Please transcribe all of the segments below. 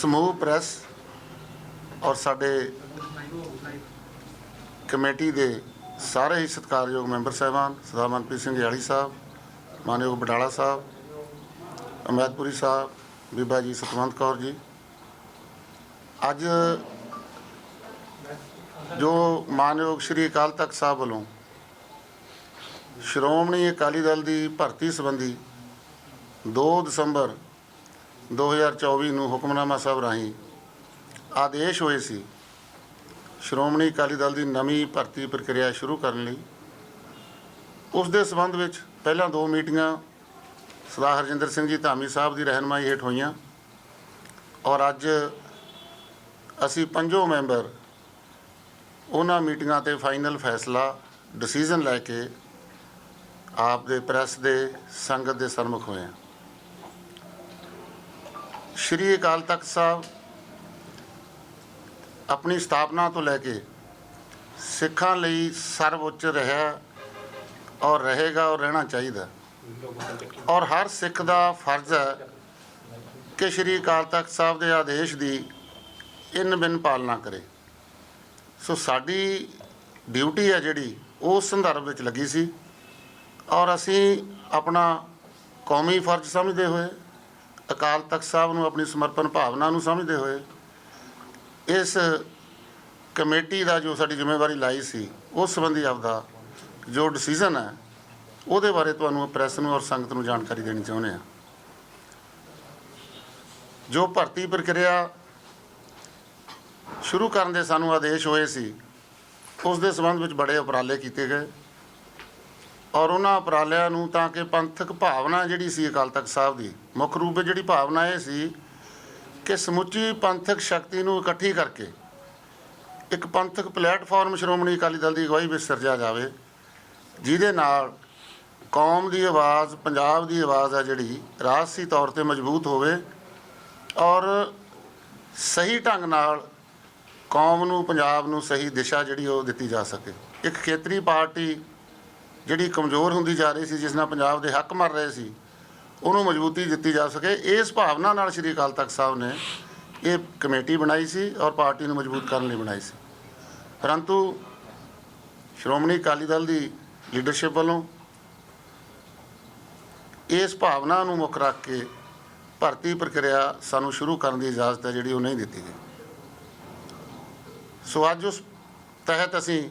ਸਮੂਹ, ਪ੍ਰੈਸ ਔਰ ਸਾਡੇ ਕਮੇਟੀ ਦੇ ਸਾਰੇ ਹੀ ਸਤਿਕਾਰਯੋਗ ਮੈਂਬਰ ਸਾਹਿਬਾਨ, ਸਰਦਾਰ ਮਨਪ੍ਰੀਤ ਸਿੰਘ ਯਾਲੀ ਸਾਹਿਬ, ਮਾਨਯੋਗ ਬਟਾਲਾ ਸਾਹਿਬ ਅਮੈਦਪੁਰੀ ਸਾਹਿਬ, ਬੀਬਾ ਜੀ ਸਤਵੰਤ ਕੌਰ ਜੀ। ਅੱਜ ਜੋ ਮਾਨਯੋਗ ਸ਼੍ਰੀ ਅਕਾਲ ਤਖਤ ਸਾਹਿਬ ਵੱਲੋਂ ਸ਼੍ਰੋਮਣੀ ਅਕਾਲੀ ਦਲ ਦੀ ਭਰਤੀ ਸੰਬੰਧੀ 2 ਦਸੰਬਰ 2024 ਨੂੰ ਹੁਕਮਨਾਮਾ ਸਾਹਿਬ ਰਾਹੀਂ ਆਦੇਸ਼ ਹੋਏ ਸੀ। ਸ਼੍ਰੋਮਣੀ ਅਕਾਲੀ ਦਲ ਦੀ ਨਵੀਂ ਭਰਤੀ ਪ੍ਰਕਿਰਿਆ ਸ਼ੁਰੂ ਕਰਨ ਲਈ। ਉਸ ਦੇ ਸਬੰਧ ਵਿੱਚ ਪਹਿਲਾਂ ਦੋ ਮੀਟਿੰਗਾਂ ਸਰਦਾਰ ਹਰਜਿੰਦਰ ਸਿੰਘ ਜੀ, ਧਾਮੀ ਸਾਹਿਬ ਦੀ ਰਹਿਨਮਾਈ ਹੇਠ ਹੋਈਆਂ ਔਰ ਅੱਜ ਅਸੀਂ ਪੰਜੋ ਮੈਂਬਰ ਉਹਨਾਂ ਮੀਟਿੰਗਾਂ ਤੇ ਫਾਈਨਲ ਫੈਸਲਾ, ਡਿਸੀਜਨ ਲੈ ਕੇ ਆਪ ਦੇ ਪ੍ਰੈਸ ਦੇ ਸੰਗਤ ਦੇ ਸਨਮੁਖ ਹੋਏ ਹਾਂ। ਸ਼੍ਰੀ ਅਕਾਲ ਤਖਤ ਸਾਹਿਬ ਆਪਣੀ ਸਥਾਪਨਾ ਤੋਂ ਲੈ ਕੇ ਸਿੱਖਾਂ ਲਈ ਸਰਵਉੱਚ ਰਿਹਾ ਔਰ ਰਹੇਗਾ ਔਰ ਰਹਿਣਾ ਚਾਹੀਦਾ। ਔਰ ਹਰ ਸਿੱਖ ਦਾ ਫਰਜ਼ ਹੈ ਕਿ ਸ਼੍ਰੀ ਅਕਾਲ ਤਖਤ ਸਾਹਿਬ ਦੇ ਆਦੇਸ਼ ਦੀ ਇਨ ਬਿਨ ਪਾਲਣਾ ਕਰੇ। ਸੋ ਸਾਡੀ ਡਿਊਟੀ ਹੈ ਜਿਹੜੀ ਉਸ ਸੰਦਰਭ ਵਿੱਚ ਲੱਗੀ ਸੀ ਔਰ ਅਸੀਂ ਆਪਣਾ ਕੌਮੀ ਫਰਜ਼ ਸਮਝਦੇ ਹੋਏ ਅਕਾਲ ਤਖਤ ਸਾਹਿਬ ਨੂੰ ਆਪਣੀ ਸਮਰਪਣ ਭਾਵਨਾ ਨੂੰ ਸਮਝਦੇ ਹੋਏ ਇਸ ਕਮੇਟੀ ਦਾ ਜੋ ਸਾਡੀ ਜ਼ਿੰਮੇਵਾਰੀ ਲਾਈ ਸੀ, ਉਸ ਸੰਬੰਧੀ ਆਪਦਾ ਜੋ ਡਿਸੀਜਨ ਹੈ, ਉਹਦੇ ਬਾਰੇ ਤੁਹਾਨੂੰ ਪ੍ਰੈਸ ਨੂੰ ਔਰ ਸੰਗਤ ਨੂੰ ਜਾਣਕਾਰੀ ਦੇਣੀ ਚਾਹੁੰਦੇ ਹਾਂ। ਜੋ ਭਰਤੀ ਪ੍ਰਕਿਰਿਆ ਸ਼ੁਰੂ ਕਰਨ ਦੇ ਸਾਨੂੰ ਆਦੇਸ਼ ਹੋਏ ਸੀ, ਉਸ ਦੇ ਸੰਬੰਧ ਵਿੱਚ ਬੜੇ ਉਪਰਾਲੇ ਕੀਤੇ ਗਏ। ਔਰ ਉਹਨਾਂ ਉਪਰਾਲਿਆਂ ਨੂੰ ਤਾਂ ਕਿ ਪੰਥਕ ਭਾਵਨਾ ਜਿਹੜੀ ਸੀ ਅਕਾਲ ਤਖਤ ਸਾਹਿਬ ਦੀ, ਮੁੱਖ ਰੂਪ ਵਿੱਚ ਜਿਹੜੀ ਭਾਵਨਾ ਇਹ ਸੀ ਕਿ ਸਮੁੱਚੀ ਪੰਥਕ ਸ਼ਕਤੀ ਨੂੰ ਇਕੱਠੀ ਕਰਕੇ ਇੱਕ ਪੰਥਕ ਪਲੇਟਫਾਰਮ ਸ਼੍ਰੋਮਣੀ ਅਕਾਲੀ ਦਲ ਦੀ ਅਗਵਾਈ ਵਿੱਚ ਸਿਰਜਿਆ ਜਾਵੇ, ਜਿਹਦੇ ਨਾਲ ਕੌਮ ਦੀ ਆਵਾਜ਼, ਪੰਜਾਬ ਦੀ ਆਵਾਜ਼ ਆ ਜਿਹੜੀ ਰਾਜਸੀ ਤੌਰ ਤੇ ਮਜ਼ਬੂਤ ਹੋਵੇ ਔਰ ਸਹੀ ਢੰਗ ਨਾਲ ਕੌਮ ਨੂੰ, ਪੰਜਾਬ ਨੂੰ ਸਹੀ ਦਿਸ਼ਾ ਜਿਹੜੀ ਉਹ ਦਿੱਤੀ ਜਾ ਸਕੇ। ਇੱਕ ਖੇਤਰੀ ਪਾਰਟੀ ਜਿਹੜੀ ਕਮਜ਼ੋਰ ਹੁੰਦੀ ਜਾ ਰਹੀ ਸੀ, ਜਿਸ ਨਾਲ ਪੰਜਾਬ ਦੇ ਹੱਕ ਮਰ ਰਹੇ ਸੀ, ਉਹਨੂੰ ਮਜ਼ਬੂਤੀ ਦਿੱਤੀ ਜਾ ਸਕੇ। ਇਸ ਭਾਵਨਾ ਨਾਲ ਸ਼੍ਰੀ ਅਕਾਲ ਤਖਤ ਸਾਹਿਬ ਨੇ ਇਹ ਕਮੇਟੀ ਬਣਾਈ ਸੀ ਔਰ ਪਾਰਟੀ ਨੂੰ ਮਜ਼ਬੂਤ ਕਰਨ ਲਈ ਬਣਾਈ ਸੀ। ਪਰੰਤੂ ਸ਼੍ਰੋਮਣੀ ਅਕਾਲੀ ਦਲ ਦੀ ਲੀਡਰਸ਼ਿਪ ਵੱਲੋਂ ਇਸ ਭਾਵਨਾ ਨੂੰ ਮੁੱਖ ਰੱਖ ਕੇ ਭਰਤੀ ਪ੍ਰਕਿਰਿਆ ਸਾਨੂੰ ਸ਼ੁਰੂ ਕਰਨ ਦੀ ਇਜਾਜ਼ਤ ਹੈ, ਜਿਹੜੀ ਉਹ ਨਹੀਂ ਦਿੱਤੀ ਗਈ। ਸੋ ਅੱਜ ਉਸ ਤਹਿਤ ਅਸੀਂ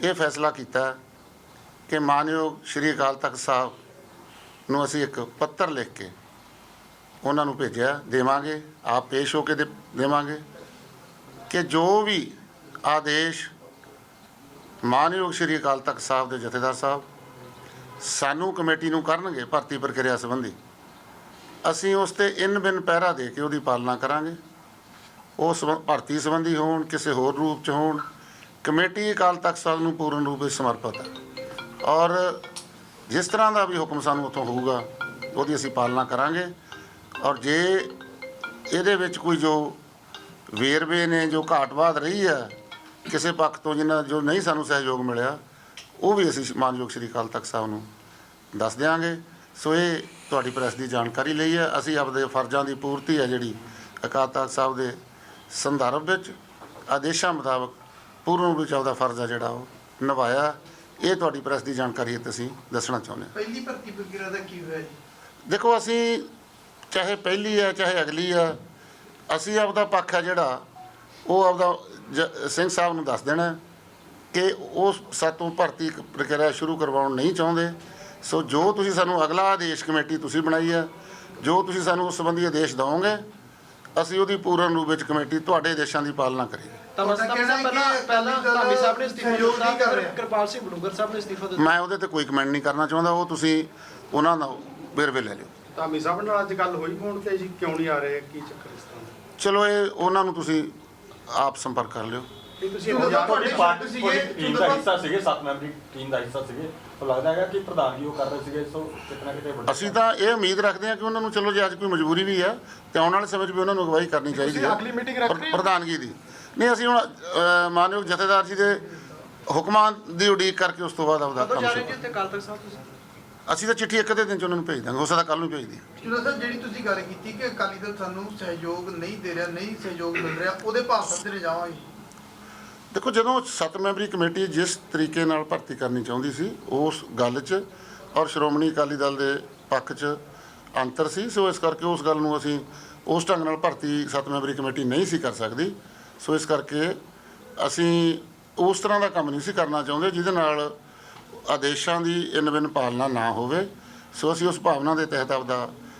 ਇਹ ਫੈਸਲਾ ਕੀਤਾ ਕਿ ਮਾਨਯੋਗ ਸ਼੍ਰੀ ਅਕਾਲ ਤਖਤ ਸਾਹਿਬ ਨੂੰ ਅਸੀਂ ਇੱਕ ਪੱਤਰ ਲਿਖ ਕੇ ਉਹਨਾਂ ਨੂੰ ਭੇਜਿਆ, ਦੇਵਾਂਗੇ, ਆਪ ਪੇਸ਼ ਹੋ ਕੇ ਦੇ- ਦੇਵਾਂਗੇ ਕਿ ਜੋ ਵੀ ਆਦੇਸ਼ ਮਾਨਯੋਗ ਸ਼੍ਰੀ ਅਕਾਲ ਤਖਤ ਸਾਹਿਬ ਦੇ ਜਥੇਦਾਰ ਸਾਹਿਬ ਸਾਨੂੰ ਕਮੇਟੀ ਨੂੰ ਕਰਨਗੇ ਭਰਤੀ ਪ੍ਰਕਿਰਿਆ ਸੰਬੰਧੀ, ਅਸੀਂ ਉਸ ਤੇ ਇਨ ਬਿਨ ਪਹਿਰਾ ਦੇ ਕੇ ਉਹਦੀ ਪਾਲਣਾ ਕਰਾਂਗੇ। ਉਹ ਸੰਬੰ- ਭਰਤੀ ਸੰਬੰਧੀ ਹੋਣ, ਕਿਸੇ ਹੋਰ ਰੂਪ ਚ ਹੋਣ, ਕਮੇਟੀ ਅਕਾਲ ਤਖਤ ਸਾਹਿਬ ਨੂੰ ਪੂਰਨ ਰੂਪ ਵਿੱਚ ਸਮਰਪਿਤ ਹੈ। ਔਰ ਜਿਸ ਤਰ੍ਹਾਂ ਦਾ ਵੀ ਹੁਕਮ ਸਾਨੂੰ ਉੱਥੋਂ ਹੋਊਗਾ, ਉਹਦੀ ਅਸੀਂ ਪਾਲਣਾ ਕਰਾਂਗੇ। ਔਰ ਜੇ ਇਹਦੇ ਵਿੱਚ ਕੋਈ ਜੋ ਵੇਰਵੇ ਨੇ, ਜੋ ਘਾਟਵਾਦ ਰਹੀ ਹੈ, ਕਿਸੇ ਪੱਖ ਤੋਂ ਜਿਨ੍ਹਾਂ ਜੋ ਨਹੀਂ ਸਾਨੂੰ ਸਹਿਯੋਗ ਮਿਲਿਆ, ਉਹ ਵੀ ਅਸੀਂ ਮਾਨਯੋਗ ਸ਼੍ਰੀ ਅਕਾਲ ਤਖਤ ਸਾਹਿਬ ਨੂੰ ਦੱਸ ਦਿਆਂਗੇ। ਸੋ ਇਹ ਤੁਹਾਡੀ ਪ੍ਰੈਸ ਦੀ ਜਾਣਕਾਰੀ ਲਈ ਹੈ। ਅਸੀਂ ਆਪਦੇ ਫਰਜ਼ਾਂ ਦੀ ਪੂਰਤੀ ਹੈ ਜਿਹੜੀ ਅਕਾਲ ਤਖਤ ਸਾਹਿਬ ਦੇ ਸੰਦਰਭ ਵਿੱਚ ਆਦੇਸ਼ਾਂ ਮੁਤਾਬਕ ਪੂਰਨ ਵਿੱਚ ਆਪਦਾ ਫਰਜ਼ ਹੈ ਜਿਹੜਾ ਉਹ ਨਿਭਾਇਆ। ਇਹ ਤੁਹਾਡੀ ਪ੍ਰੈਸ ਦੀ ਜਾਣਕਾਰੀ ਹੈ ਤੇ ਅਸੀਂ ਦੱਸਣਾ ਚਾਹੁੰਦੇ ਹਾਂ। ਪਹਿਲੀ ਭਰਤੀ ਪ੍ਰਕਿਰਿਆ ਦਾ ਕੀ ਹੋਇਆ ਜੀ? ਦੇਖੋ ਅਸੀਂ ਚਾਹੇ ਪਹਿਲੀ ਹੈ ਚਾਹੇ ਅਗਲੀ ਹੈ ਅਸੀਂ ਆਪਦਾ ਪੱਖ ਹੈ ਜਿਹੜਾ ਉਹ ਆਪਦਾ ਸਿੰਘ ਸਾਹਿਬ ਨੂੰ ਦੱਸ ਦੇਣਾ ਕਿ ਉਹ ਸਾਤੋਂ ਭਰਤੀ ਪ੍ਰਕਿਰਿਆ ਸ਼ੁਰੂ ਕਰਵਾਉਣ ਨਹੀਂ ਚਾਹੁੰਦੇ। ਸੋ ਜੋ ਤੁਸੀਂ ਸਾਨੂੰ ਅਗਲਾ ਆਦੇਸ਼ ਕਮੇਟੀ ਤੁਸੀਂ ਬਣਾਈ ਹੈ ਜੋ ਤੁਸੀਂ ਸਾਨੂੰ ਉਸ ਸੰਬੰਧੀ ਆਦੇਸ਼ ਦਿਓਗੇ ਅਸੀਂ ਉਹਦੀ ਪੂਰਨ ਰੂਪ ਵਿੱਚ ਕਮੇਟੀ ਤੁਹਾਡੇ ਦੇਸ਼ਾਂ ਦੀ ਪਾਲਣਾ ਕਰੀਏ ਤਾਂ ਬਸ ਤੁਹਾਡਾ ਤਾਂ ਕਹਿਣਾ ਪਹਿਲਾਂ ਹੈ ਕਿ ਪਹਿਲਾਂ ਅਕਾਲੀ ਦਲ ਧਾਮੀ ਸਾਹਿਬ ਨੇ ਇਸਤੀਫਾ ਸਹਿਯੋਗ ਦਿੱਤਾ ਨਹੀਂ ਕਰ ਰਿਹਾ। ਕਿਰਪਾਲ ਸਿੰਘ ਬਡੂੰਗਰ ਸਾਹਿਬ ਨੇ ਇਸਤੀਫਾ ਦਿੱਤਾ। ਮੈਂ ਉਹਦੇ ਤੇ ਕੋਈ ਕਮੈਂਟ ਨਹੀਂ ਕਰਨਾ ਚਾਹੁੰਦਾ ਉਹ ਤੁਸੀਂ ਉਹਨਾਂ ਦਾ ਵੇਰਵੇ ਲੈ ਲਿਓ। ਧਾਮੀ ਸਾਹਿਬ ਨਾਲ ਅੱਜ ਗੱਲ ਹੋਈ ਫੋਨ ਤੇ ਜੀ ਕਿਉਂ ਨਹੀਂ ਆ ਰਹੇ? ਕੀ ਚੱਕਰ ਇਸ ਤਰ੍ਹਾਂ? ਦਾ? ਚਲੋ ਇਹ ਉਹਨਾਂ ਨੂੰ ਤੁਸੀਂ ਆਪ ਸੰਪਰਕ ਕਰ ਲਿਓ। ਤੁਸੀਂ ਤੁਹਾਡਾ ਇੰਤਜ਼ਾਰ ਤੁਹਾਡੇ ਤੁਹਾਡੀ ਪਾਰਟੀ ਸੀਗੇ, ਤੁਹਾਡੀ ਟੀਮ ਦਾ ਹਿੱਸਾ ਸੀਗੇ ਸੱਤ ਮੈਂਬਰੀ ਟੀਮ ਦਾ ਹਿੱਸਾ ਸੀਗੇ। ਉਹ ਲੱਗਦਾ ਹੈਗਾ ਕਿ ਪ੍ਰਧਾਨਗੀ ਉਹ ਕਰ ਰਹੇ ਸੀਗੇ ਸੋ ਕਿਤੇ ਨਾ ਕਿਤੇ ਵੱਡਾ ਅਸੀਂ ਤਾਂ ਇਹ ਉਮੀਦ ਰੱਖਦੇ ਹਾਂ ਕਿ ਉਹਨਾਂ ਨੂੰ ਚਲੋ ਜੇ ਅੱਜ ਕੋਈ ਮਜਬੂਰੀ ਵੀ ਹੈ ਤੇ ਆਉਣ ਵਾਲੇ ਸਮੇਂ 'ਚ ਵੀ ਉਹਨਾਂ ਨੂੰ ਅਗਵਾਈ ਕਰਨੀ ਚਾਹੀਦੀ ਹੈ। ਅਗਲੀ ਰੱਖ ਰਹੇ? ਪ੍ਰਧਾਨਗੀ ਦੀ। ਨਹੀਂ ਅਸੀਂ ਹੁਣ ਮਾਨਯੋਗ ਜਥੇਦਾਰ ਜੀ ਦੇ ਹੁਕਮਾਂ ਦੀ ਉਡੀਕ ਕਰਕੇ ਉਸ ਤੋਂ ਬਾਅਦ ਆਪਦਾ ਕੰਮ ਸ਼ੁਰੂ ਜੀ ਉੱਥੇ ਕਾਲ ਤੱਕ ਸਾਹਿਬ ਤੁਸੀਂ? ਅਸੀਂ ਤਾਂ ਚਿੱਠੀ ਇੱਕ ਅੱਧੇ ਦਿਨ ਚ ਉਹਨਾਂ ਨੂੰ ਭੇਜ ਦਾਂਗੇ ਹੋ ਸਕਦਾ ਕੱਲ ਨੂੰ ਭੇਜ ਦੀ ਚਲੋ ਸਰ ਜਿਹੜੀ ਤੁਸੀਂ ਗੱਲ ਕੀਤੀ ਕਿ ਅਕਾਲੀ ਦਲ ਸਾਨੂੰ ਸਹਿਯੋਗ ਨਹੀਂ ਦੇ ਰਿਹਾ ਨਹੀਂ ਸਹਿਯੋਗ ਮਿਲ ਰਿਹਾ ਉਹਦੇ ਭਾਵ ਸੱਚਰੇ ਜਾਵਾਂਗੇ। ਦੇਖੋ, ਜਦੋਂ ਸੱਤ ਮੈਂਬਰੀ ਕਮੇਟੀ ਜਿਸ ਤਰੀਕੇ ਨਾਲ ਭਰਤੀ ਕਰਨੀ ਚਾਹੁੰਦੀ ਸੀ, ਉਸ ਗੱਲ 'ਚ ਔਰ ਸ਼੍ਰੋਮਣੀ ਅਕਾਲੀ ਦਲ ਦੇ ਪੱਖ 'ਚ ਅੰਤਰ ਸੀ, ਸੋ ਇਸ ਕਰਕੇ ਉਸ ਗੱਲ ਨੂੰ ਅਸੀਂ ਉਸ ਢੰਗ ਨਾਲ ਭਰਤੀ ਸੱਤ ਮੈਂਬਰੀ ਕਮੇਟੀ ਨਹੀਂ ਸੀ ਕਰ ਸਕਦੀ। ਸੋ ਇਸ ਕਰਕੇ ਅਸੀਂ ਉਸ ਤਰ੍ਹਾਂ ਦਾ ਕੰਮ ਨਹੀਂ ਸੀ ਕਰਨਾ ਚਾਹੁੰਦੇ, ਜਿਹਦੇ ਨਾਲ ਆਦੇਸ਼ਾਂ ਦੀ ਇਨ ਬਿਨ ਪਾਲਣਾ ਨਾ ਹੋਵੇ। ਸੋ ਅਸੀਂ ਉਸ ਭਾਵਨਾ ਦੇ ਤਹਿਤ ਆਪਦਾ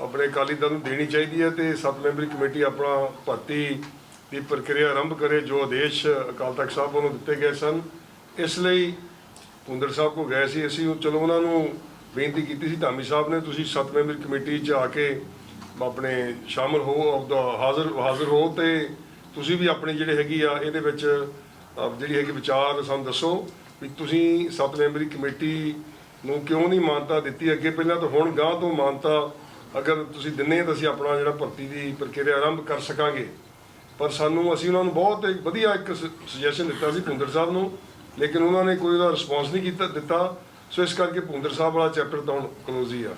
ਆਪਣੇ ਅਕਾਲੀ ਦਲ ਨੂੰ ਦੇਣੀ ਚਾਹੀਦੀ ਹੈ ਤੇ ਸੱਤ ਮੈਂਬਰੀ ਕਮੇਟੀ ਆਪਣਾ ਭਰਤੀ ਦੀ ਪ੍ਰਕਿਰਿਆ ਆਰੰਭ ਕਰੇ, ਜੋ ਆਦੇਸ਼ ਅਕਾਲ ਤਖਤ ਸਾਹਿਬ ਵੱਲੋਂ ਦਿੱਤੇ ਗਏ ਸਨ। ਇਸ ਲਈ ਪੁੰਦਰ ਸਾਹਿਬ ਕੋ ਗਏ ਸੀ। ਅਸੀਂ ਉਹ ਚਲੋ ਉਹਨਾਂ ਨੂੰ ਬੇਨਤੀ ਕੀਤੀ ਸੀ, ਧਾਮੀ ਸਾਹਿਬ ਨੇ, ਤੁਸੀਂ ਸੱਤ ਮੈਂਬਰੀ ਕਮੇਟੀ 'ਚ ਆ ਕੇ ਆਪਣੇ ਸ਼ਾਮਲ ਹੋ, ਆਪਦਾ ਹਾਜ਼ਰ ਹਾਜ਼ਰ ਹੋ ਤੇ ਤੁਸੀਂ ਵੀ ਆਪਣੇ ਜਿਹੜੇ ਹੈਗੀ ਆ, ਇਹਦੇ ਵਿੱਚ ਜਿਹੜੀ ਹੈਗੀ ਵਿਚਾਰ ਸਾਨੂੰ ਦੱਸੋ ਵੀ ਤੁਸੀਂ ਸੱਤ ਮੈਂਬਰੀ ਕਮੇਟੀ ਨੂੰ ਕਿਉਂ ਨਹੀਂ ਮਾਨਤਾ ਦਿੱਤੀ? ਅੱਗੇ ਪਹਿਲਾਂ ਤਾਂ ਹੁਣ ਗਾਂ ਤੋਂ ਮਾਨਤਾ ਅਗਰ ਤੁਸੀਂ ਦਿੰਨੇ ਤਾਂ ਅਸੀਂ ਆਪਣਾ ਜਿਹੜਾ ਭਰਤੀ ਦੀ ਪ੍ਰਕਿਰਿਆ ਆਰੰਭ ਕਰ ਸਕਾਂਗੇ। ਪਰ ਸਾਨੂੰ, ਅਸੀਂ ਉਹਨਾਂ ਨੂੰ ਬਹੁਤ ਇੱਕ ਵਧੀਆ ਇੱਕ ਸੁਜੈਸ਼ਨ ਦਿੱਤਾ ਸੀ ਭੁੰਦਰ ਸਾਹਿਬ ਨੂੰ, ਲੇਕਿਨ ਉਹਨਾਂ ਨੇ ਕੋਈ ਉਹਦਾ ਰਿਸਪੌਂਸ ਨਹੀਂ ਕੀਤਾ, ਦਿੱਤਾ। ਸੋ ਇਸ ਕਰਕੇ ਭੁੰਦਰ ਸਾਹਿਬ ਵਾਲਾ ਚੈਪਟਰ ਤਾਂ ਹੁਣ ਕਲੋਜ਼ ਹੀ ਆ।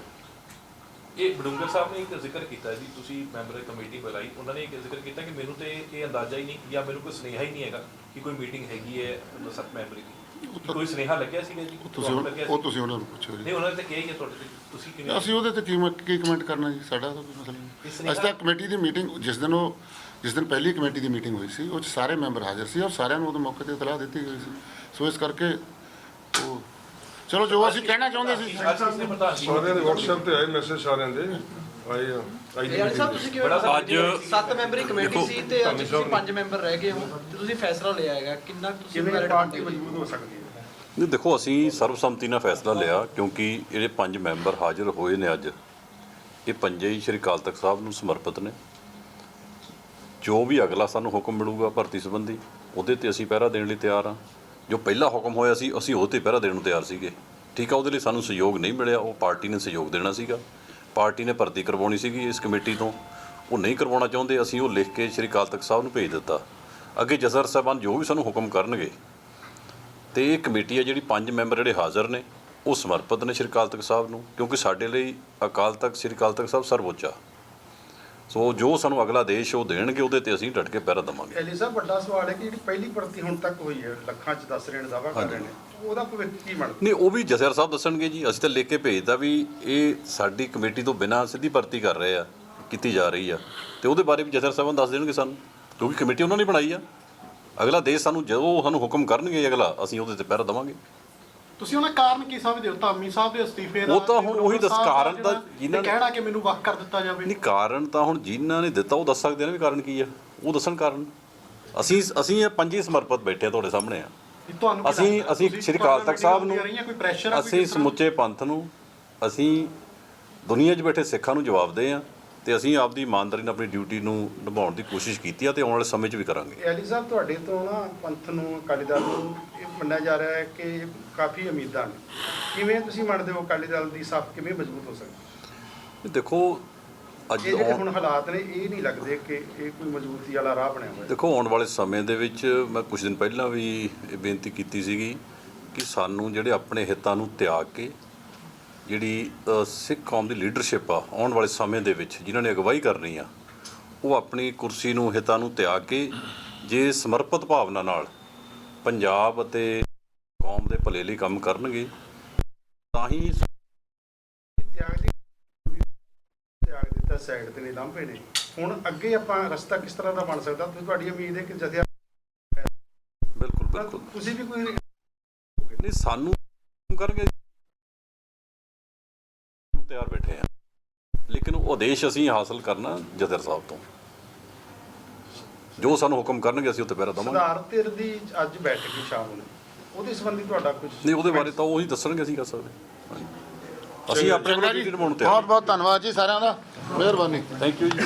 ਇਹ ਬਡੂੰਗਰ ਸਾਹਿਬ ਨੇ ਇੱਕ ਜ਼ਿਕਰ ਕੀਤਾ ਜੀ, ਤੁਸੀਂ ਮੈਂਬਰ ਕਮੇਟੀ ਬੁਲਾਈ, ਉਹਨਾਂ ਨੇ ਇੱਕ ਜ਼ਿਕਰ ਕੀਤਾ ਕਿ ਮੈਨੂੰ ਤੇ ਇਹ ਅੰਦਾਜ਼ਾ ਹੀ ਨਹੀਂ ਜਾਂ ਮੈਨੂੰ ਕੋਈ ਸੁਨੇਹਾ ਹੀ ਨਹੀਂ ਹੈਗਾ ਕਿ ਕੋਈ ਮੀਟਿੰਗ ਹੈਗੀ ਹੈ, ਸੱਤ ਮੈਂਬਰੀ ਦੀ। ਕੋਈ ਸੁਨੇਹਾ ਲੱਗਿਆ ਸੀਗਾ ਜੀ? ਉਹ ਤੁਸੀਂ ਤੁਹਾਨੂੰ ਲੱਗਿਆ ਉਹ ਸੀ? ਤੁਸੀਂ ਉਹਨਾਂ ਨੂੰ ਪੁੱਛੋ ਜੀ। ਨਹੀਂ ਉਹਨਾਂ ਨੇ ਤਾਂ ਕਿਹਾ ਹੀ ਹੈ ਤੁਹਾਡੇ ਤੇ। ਤੁਸੀਂ ਕਿਵੇਂ ਅਸੀਂ ਉਹਦੇ ਤੇ ਕੀ ਮ- ਕੀ ਕਮੈਂਟ ਕਰਨਾ ਜੀ? ਸਾਡਾ ਤਾਂ ਕੋਈ ਮਸਲਾ ਨਹੀਂ। ਅਸੀਂ ਤਾਂ ਕਮੇਟੀ ਦੀ ਮੀਟਿੰਗ ਜਿਸ ਦਿਨ ਉਹ ਜਿਸ ਦਿਨ ਪਹਿਲੀ ਕਮੇਟੀ ਦੀ ਮੀਟਿੰਗ ਹੋਈ ਸੀ ਉਹ 'ਚ ਸਾਰੇ ਮੈਂਬਰ ਹਾਜ਼ਰ ਸੀ ਔਰ ਸਾਰਿਆਂ ਨੂੰ ਉਹਦੇ ਮੌਕੇ ਤੇ ਇਤਲਾਹ ਦਿੱਤੀ ਗਈ ਸੀ। ਸੋ ਇਸ ਕਰਕੇ ਉਹ ਚਲੋ ਜੋ ਅਸੀਂ ਕਹਿਣਾ ਚਾਹੁੰਦੇ ਸੀ। ਅੱਜ ਕਿਸ ਨੇ ਪ੍ਰਧਾਨ ਜੀ। ਸਾਰਿਆਂ ਦੇ WhatsApp ਤੇ ਆਏ ਮੈਸੇਜ ਸਾਰਿਆਂ ਅੱਜ ਦੀ। ਯਾਰ ਸਾਹਿਬ meeting ਤੁਸੀਂ ਦੇ। ਕਿਵੇਂ ਅੱਜ- ਸੱਤ ਮੈਂਬਰੀ ਕਮੇਟੀ ਸੀ ਤੇ ਅੱਜ ਧਾਮੀ ਤੁਸੀਂ ਸਾਹਿਬ ਨੇ- ਪੰਜ ਮੈਂਬਰ ਰਹਿ ਗਏ ਹੋ ਤੇ ਤੁਸੀਂ ਫੈਸਲਾ ਲਿਆ ਹੈਗਾ। ਕਿੰਨਾ ਕੁ ਤੁਸੀਂ ਕਿਵੇਂ merit ਪਾਰਟੀ ਮੰਨਦੇ ਹੋ? ਮਜ਼ਬੂਤ ਹੋ ਸਕਦੀ ਹੈ? ਨਹੀਂ ਦੇਖੋ ਅਸੀਂ ਸਰਬਸੰਮਤੀ ਨਾਲ ਫੈਸਲਾ ਲਿਆ ਕਿਉਂਕਿ ਜਿਹੜੇ ਪੰਜ ਮੈਂਬਰ ਹਾਜ਼ਰ ਹੋਏ ਨੇ ਅੱਜ। ਇਹ ਪੰਜੇ ਹੀ ਸ਼੍ਰੀ ਅਕਾਲ ਤਖਤ ਸਾਹਿਬ ਨੂੰ ਸਮਰਪਿਤ ਨੇ। ਜੋ ਵੀ ਅਗਲਾ ਸਾਨੂੰ ਹੁਕਮ ਮਿਲੂਗਾ ਭਰਤੀ ਸੰਬੰਧੀ ਉਹਦੇ ਤੇ ਅਸੀਂ ਪਹਿਰਾ ਦੇਣ ਲਈ ਤਿਆਰ ਹਾਂ। ਜੋ ਪਹਿਲਾ ਹੁਕਮ ਹੋਇਆ ਸੀ ਅਸੀਂ ਉਹਦੇ ਤੇ ਪਹਿਰਾ ਦੇਣ ਨੂੰ ਤਿਆਰ ਸੀਗੇ। ਠੀਕ ਆ ਉਹਦੇ ਲਈ ਸਾਨੂੰ ਸਹਿਯੋਗ ਨਹੀਂ ਮਿਲਿਆ ਉਹ ਪਾਰਟੀ ਨੇ ਸਹਿਯੋਗ ਦੇਣਾ ਸੀਗਾ। ਪਾਰਟੀ ਨੇ ਭਰਤੀ ਕਰਵਾਉਣੀ ਸੀਗੀ ਇਸ ਕਮੇਟੀ ਤੋਂ। ਉਹ ਨਹੀਂ ਕਰਵਾਉਣਾ ਚਾਹੁੰਦੇ ਅਸੀਂ ਉਹ ਲਿਖ ਕੇ ਸ਼੍ਰੀ ਅਕਾਲ ਤਖਤ ਸਾਹਿਬ ਨੂੰ ਭੇਜ ਦਿੱਤਾ। ਅੱਗੇ ਜਸਰ ਸਾਹਿਬਾਨ ਜੋ ਵੀ ਸਾਨੂੰ ਹੁਕਮ ਕਰਨਗੇ। ਤੇ ਇਹ ਕਮੇਟੀ ਹੈ ਜਿਹੜੀ ਪੰਜ ਮੈਂਬਰ ਜਿਹੜੇ ਹਾਜ਼ਰ ਨੇ ਉਹ ਸਮਰਪਿਤ ਨੇ ਸ਼੍ਰੀ ਅਕਾਲ ਤਖਤ ਸਾਹਿਬ ਨੂੰ ਕਿਉਂਕਿ ਸਾਡੇ ਲਈ ਅਕਾਲ ਤਖਤ ਸ਼੍ਰੀ ਅਕਾਲ ਤਖਤ ਸਾਹਿਬ ਸਰਵਉੱਚ ਆ। ਸੋ ਜੋ ਸਾਨੂੰ ਅਗਲਾ ਦੇਸ਼ ਉਹ ਦੇਣਗੇ ਉਹਦੇ ਤੇ ਅਸੀਂ ਡਟ ਕੇ ਪਹਿਰਾ ਦੇਵਾਂਗੇ। ਐਲੀ ਸਾਹਿਬ ਵੱਡਾ ਸਵਾਲ ਹੈ ਕਿ ਜਿਹੜੀ ਪਹਿਲੀ ਭਰਤੀ ਹੁਣ ਤੱਕ ਹੋਈ ਹੈ ਲੱਖਾਂ ਚ ਦੱਸ ਰਹੇ ਨੇ ਦਾਵਾ ਕਰ ਰਹੇ ਨੇ। ਉਹਦਾ ਭਵਿੱਖ ਕੀ ਬਣਦਾ ਨਹੀਂ ਉਹ ਵੀ ਜਸਰ ਸਾਹਿਬ ਦੱਸਣਗੇ ਜੀ। ਅਸੀਂ ਤਾਂ ਲਿਖ ਕੇ ਭੇਜਦਾ ਵੀ ਇਹ ਸਾਡੀ ਕਮੇਟੀ ਤੋਂ ਬਿਨਾਂ ਸਿੱਧੀ ਭਰਤੀ ਕਰ ਰਹੇ ਆ ਕੀਤੀ ਜਾ ਰਹੀ ਆ। ਤੇ ਉਹਦੇ ਬਾਰੇ ਵੀ ਜਸਰ ਸਾਹਿਬਾਂ ਦੱਸ ਦੇਣਗੇ ਸਾਨੂੰ ਕਿਉਂਕਿ ਕਮੇਟੀ ਉਹਨਾਂ ਨੇ ਬਣਾਈ ਆ। ਅਗਲਾ ਦੇਸ਼ ਸਾਨੂੰ ਜਦੋਂ ਸਾਨੂੰ ਹੁਕਮ ਕਰਨਗੇ ਅਗਲਾ ਅਸੀਂ ਉਹਦੇ ਤੇ ਪਹਿਰਾ ਦੇਵਾਂਗੇ। ਤੁਸੀਂ ਉਹਨਾਂ ਕਾਰਨ ਕੀ ਸਮਝਦੇ ਹੋ? ਧਾਮੀ ਸਾਹਿਬ ਦੇ ਅਸਤੀਫੇ ਦਾ ਉਹ ਤਾਂ ਹੁਣ ਉਹੀ ਦੱਸ- ਕਾਰਨ ਤਾਂ ਜਿਨ੍ਹਾਂ ਨੇ- ਕਹਿਣਾ ਕਿ ਮੈਨੂੰ ਵੱਖ ਕਰ ਦਿੱਤਾ ਜਾਵੇ। ਨਹੀਂ ਕਾਰਨ ਤਾਂ ਹੁਣ ਜਿਨ੍ਹਾਂ ਨੇ ਦਿੱਤਾ ਉਹ ਦੱਸ ਸਕਦੇ ਨੇ ਵੀ ਕਾਰਨ ਕੀ ਆ। ਉਹ ਦੱਸਣ ਕਾਰਨ। ਅਸੀਂ ਅਸੀਂ ਇਹ ਪੰਜੇ ਸਮਰਪਿਤ ਬੈਠੇ ਆ ਤੁਹਾਡੇ ਸਾਹਮਣੇ ਆ। ਤੁਹਾਨੂੰ ਅਸੀਂ? ਅਸੀਂ ਸ਼੍ਰੀ ਅਕਾਲ ਤਖਤ ਸਾਹਿਬ ਨੂੰ ਅਸੀਂ? ਸਮੁੱਚੇ ਪੰਥ ਨੂੰ ਅਸੀਂ ਦੁਨੀਆ 'ਚ ਬੈਠੇ ਸਿੱਖਾਂ ਨੂੰ ਜਵਾਬ ਦੇ ਆ ਤੇ ਅਸੀਂ ਆਪਦੀ ਇਮਾਨਦਾਰੀ ਨਾਲ ਆਪਣੀ ਡਿਊਟੀ ਨੂੰ ਨਿਭਾਉਣ ਦੀ ਕੋਸ਼ਿਸ਼ ਕੀਤੀ ਆ ਤੇ ਆਉਣ ਵਾਲੇ ਸਮੇਂ 'ਚ ਵੀ ਕਰਾਂਗੇ ਐਲੀ ਸਾਹਿਬ ਤੁਹਾਡੇ ਤੋਂ ਨਾ ਪੰਥ ਨੂੰ ਅਕਾਲੀ ਦਲ ਨੂੰ ਇਹ ਮੰਨਿਆ ਜਾ ਰਿਹਾ ਹੈ ਕਿ ਕਾਫੀ ਉਮੀਦਾਂ ਨੇ ਕਿਵੇਂ ਤੁਸੀਂ ਮੰਨਦੇ ਹੋ ਅਕਾਲੀ ਦਲ ਦੀ ਸਾਫ਼ ਕਿਵੇਂ ਮਜ਼ਬੂਤ ਹੋ ਸਕਦੀ ਦੇਖੋ ਅੱਜ ਇਹ ਜਿਹੜੇ ਆਉਣ- ਹੁਣ ਹਾਲਾਤ ਨੇ ਇਹ ਨਹੀਂ ਲੱਗਦੇ ਕਿ ਇਹ ਕੋਈ ਮਜ਼ਬੂਤੀ ਵਾਲਾ ਰਾਹ ਬਣਿਆ ਹੋਇਆ। ਦੇਖੋ ਆਉਣ ਵਾਲੇ ਸਮੇਂ ਦੇ ਵਿੱਚ ਮੈਂ ਕੁਝ ਦਿਨ ਪਹਿਲਾਂ ਵੀ ਇਹ ਬੇਨਤੀ ਕੀਤੀ ਸੀਗੀ ਕਿ ਸਾਨੂੰ ਜਿਹੜੇ ਆਪਣੇ ਹਿੱਤਾਂ ਨੂੰ ਤਿਆਗ ਕੇ ਜਿਹੜੀ ਅ, ਸਿੱਖ ਕੌਮ ਦੀ ਲੀਡਰਸ਼ਿਪ ਆ ਆਉਣ ਵਾਲੇ ਸਮੇਂ ਦੇ ਵਿੱਚ ਜਿਨ੍ਹਾਂ ਨੇ ਅਗਵਾਈ ਕਰਨੀ ਆ ਉਹ ਆਪਣੀ ਕੁਰਸੀ ਨੂੰ ਹਿੱਤਾਂ ਨੂੰ ਤਿਆਗ ਕੇ ਜੇ ਸਮਰਪਿਤ ਭਾਵਨਾ ਨਾਲ ਪੰਜਾਬ ਅਤੇ ਕੌਮ ਦੇ ਭਲੇ ਲਈ ਕੰਮ ਕਰਨਗੇ ਤਾਂ ਹੀ ਤਿਆਗ ਦੀ ਤਿਆਗ ਦਿੱਤਾ ਸਾਈਡ ਤੇ ਨੇ ਲਾਂਭੇ ਨੇ। ਹੁਣ ਅੱਗੇ ਆਪਾਂ ਰਸਤਾ ਕਿਸ ਤਰ੍ਹਾਂ ਦਾ ਬਣ ਸਕਦਾ? ਤੇ ਤੁਹਾਡੀ ਉਮੀਦ ਹੈ ਕਿ ਜਥਿਆ ਬਿਲਕੁਲ ਬਿਲਕੁਲ। ਤੁਸੀਂ ਵੀ ਕੋਈ ਨਹੀਂ ਸਾਨੂੰ ਕਰਨਗੇ। ਤਿਆਰ ਬੈਠੇ ਆ। ਲੇਕਿਨ ਉਹ ਆਦੇਸ਼ ਅਸੀਂ ਹਾਸਲ ਕਰਨਾ ਜਥੇਦਾਰ ਸਾਹਿਬ ਤੋਂ। ਜੋ ਸਾਨੂੰ ਹੁਕਮ ਕਰਨਗੇ ਅਸੀਂ ਉੱਤੇ ਪਹਿਰਾ ਦਵਾਂਗੇ। ਸੁਧਾਰ ਧਿਰ ਦੀ ਅੱਜ ਬੈਠਕ ਹੀ ਸ਼ਾਮ ਨੂੰ। ਉਹਦੇ ਸੰਬੰਧੀ ਤੁਹਾਡਾ ਕੁਝ ਨਹੀਂ ਉਹਦੇ ਬਾਰੇ ਤਾਂ ਉਹੀ ਦੱਸਣਗੇ ਅਸੀਂ ਕਰ ਸਕਦੇ ਹਾਂਜੀ। ਅਸੀਂ ਆਪਣੇ ਵੱਲੋਂ ਡਿਊਟੀ ਨਿਭਾਉਣ ਬਹੁਤ ਬਹੁਤ ਧੰਨਵਾਦ ਜੀ ਸਾਰਿਆਂ ਦਾ। ਮਿਹਰਬਾਨੀ। ਥੈਂਕ ਯੂ ਜੀ।